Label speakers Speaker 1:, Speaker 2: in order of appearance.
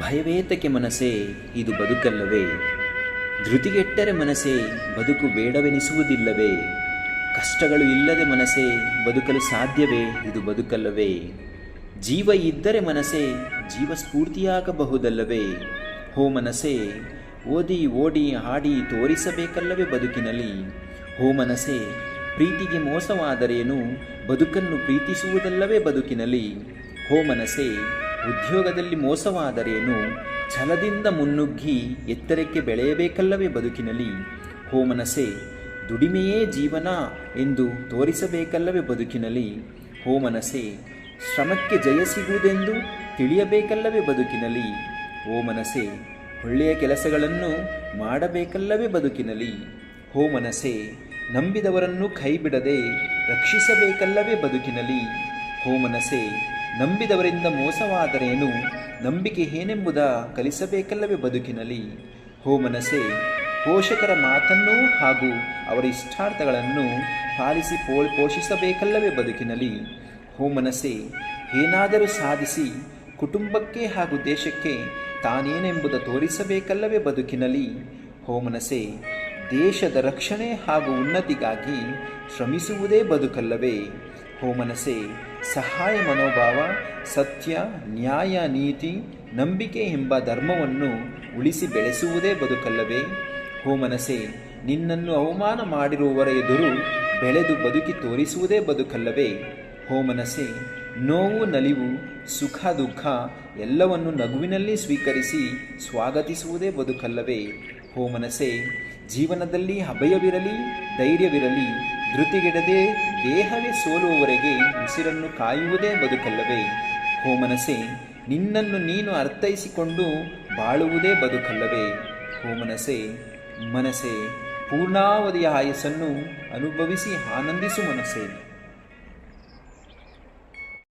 Speaker 1: ಭಯವೇತಕ್ಕೆ ಮನಸ್ಸೇ ಇದು ಬದುಕಲ್ಲವೇ? ಧೃತಿಗೆಟ್ಟರೆ ಮನಸ್ಸೇ ಬದುಕು ಬೇಡವೆನಿಸುವುದಿಲ್ಲವೇ? ಕಷ್ಟಗಳು ಇಲ್ಲದೆ ಮನಸ್ಸೇ ಬದುಕಲು ಸಾಧ್ಯವೇ? ಇದು ಬದುಕಲ್ಲವೇ? ಜೀವ ಇದ್ದರೆ ಮನಸ್ಸೇ ಜೀವ ಸ್ಫೂರ್ತಿಯಾಗಬಹುದಲ್ಲವೇ ಹೋ ಮನಸ್ಸೇ, ಓದಿ, ಓಡಿ, ಹಾಡಿ ತೋರಿಸಬೇಕಲ್ಲವೇ ಬದುಕಿನಲ್ಲಿ? ಹೋ ಮನಸ್ಸೇ, ಪ್ರೀತಿಗೆ ಮೋಸವಾದರೇನು ಬದುಕನ್ನು ಪ್ರೀತಿಸುವುದಲ್ಲವೇ ಬದುಕಿನಲ್ಲಿ? ಹೋ ಮನಸ್ಸೇ ಉದ್ಯೋಗದಲ್ಲಿ ಮೋಸವಾದರೇನು? ಛಲದಿಂದ ಮುನ್ನುಗ್ಗಿ ಎತ್ತರಕ್ಕೆ ಬೆಳೆಯಬೇಕಲ್ಲವೇ ಬದುಕಿನಲ್ಲಿ? ಹೋಮನಸೆ, ದುಡಿಮೆಯೇ ಜೀವನ ಎಂದು ತೋರಿಸಬೇಕಲ್ಲವೇ ಬದುಕಿನಲ್ಲಿ? ಹೋಮನಸೆ, ಶ್ರಮಕ್ಕೆ ಜಯ ಸಿಗುವುದೆಂದು ತಿಳಿಯಬೇಕಲ್ಲವೇ ಬದುಕಿನಲ್ಲಿ? ಹೋ ಮನಸ್ಸೇ ಒಳ್ಳೆಯ ಕೆಲಸಗಳನ್ನು ಮಾಡಬೇಕಲ್ಲವೇ ಬದುಕಿನಲ್ಲಿ? ಹೋ ಮನಸ್ಸೇ ನಂಬಿದವರನ್ನು ಕೈಬಿಡದೆ ರಕ್ಷಿಸಬೇಕಲ್ಲವೇ ಬದುಕಿನಲ್ಲಿ? ಹೋ ಮನಸ್ಸೇ ನಂಬಿದವರಿಂದ ಮೋಸವಾದರೇನು? ನಂಬಿಕೆ ಏನೆಂಬುದ ಕಲಿಸಬೇಕಲ್ಲವೇ ಬದುಕಿನಲ್ಲಿ? ಹೋ ಮನಸೆ ಪೋಷಕರ ಮಾತನ್ನು ಹಾಗೂ ಅವರ ಇಷ್ಟಾರ್ಥಗಳನ್ನು ಪಾಲಿಸಿ ಪೋ ಪೋಷಿಸಬೇಕಲ್ಲವೇ ಬದುಕಿನಲ್ಲಿ? ಹೋ ಮನಸೆ ಏನಾದರೂ ಸಾಧಿಸಿ ಕುಟುಂಬಕ್ಕೆ ಹಾಗೂ ದೇಶಕ್ಕೆ ತಾನೇನೆಂಬುದ ತೋರಿಸಬೇಕಲ್ಲವೇ ಬದುಕಿನಲ್ಲಿ? ಹೋ ಮನಸೆ ದೇಶದ ರಕ್ಷಣೆ ಹಾಗೂ ಉನ್ನತಿಗಾಗಿ ಶ್ರಮಿಸುವುದೇ ಬದುಕಲ್ಲವೇ? ಮನಸ್ಸೇ ಸಹಾಯ ಮನೋಭಾವ, ಸತ್ಯ, ನ್ಯಾಯ, ನೀತಿ, ನಂಬಿಕೆ ಎಂಬ ಧರ್ಮವನ್ನು ಉಳಿಸಿ ಬೆಳೆಸುವುದೇ ಬದುಕಲ್ಲವೇ? ಮನಸ್ಸೇ ನಿನ್ನನ್ನು ಅವಮಾನ ಮಾಡಿರುವವರ ಎದುರು ಬೆಳೆದು ಬದುಕಿ ತೋರಿಸುವುದೇ ಬದುಕಲ್ಲವೇ? ಮನಸ್ಸೇ ನೋವು, ನಲಿವು, ಸುಖ, ದುಃಖ ಎಲ್ಲವನ್ನು ನಗುವಿನಲ್ಲಿ ಸ್ವೀಕರಿಸಿ ಸ್ವಾಗತಿಸುವುದೇ ಬದುಕಲ್ಲವೇ? ಮನಸ್ಸೇ ಜೀವನದಲ್ಲಿ ಅಭಯವಿರಲಿ, ಧೈರ್ಯವಿರಲಿ ಧೃತಿಗೆಡದೆ ದೇಹವೇ ಸೋಲುವವರೆಗೆ ಉಸಿರನ್ನು ಕಾಯುವುದೇ ಬದುಕಲ್ಲವೇ? ಹೋ ಮನಸ್ಸೇ, ನಿನ್ನನ್ನು ನೀನು ಅರ್ಥೈಸಿಕೊಂಡು ಬಾಳುವುದೇ ಬದುಕಲ್ಲವೇ? ಹೋ ಮನಸೆ ಪೂರ್ಣಾವಧಿಯ ಆಯಸ್ಸನ್ನು ಅನುಭವಿಸಿ ಆನಂದಿಸು ಮನಸ್ಸೇ.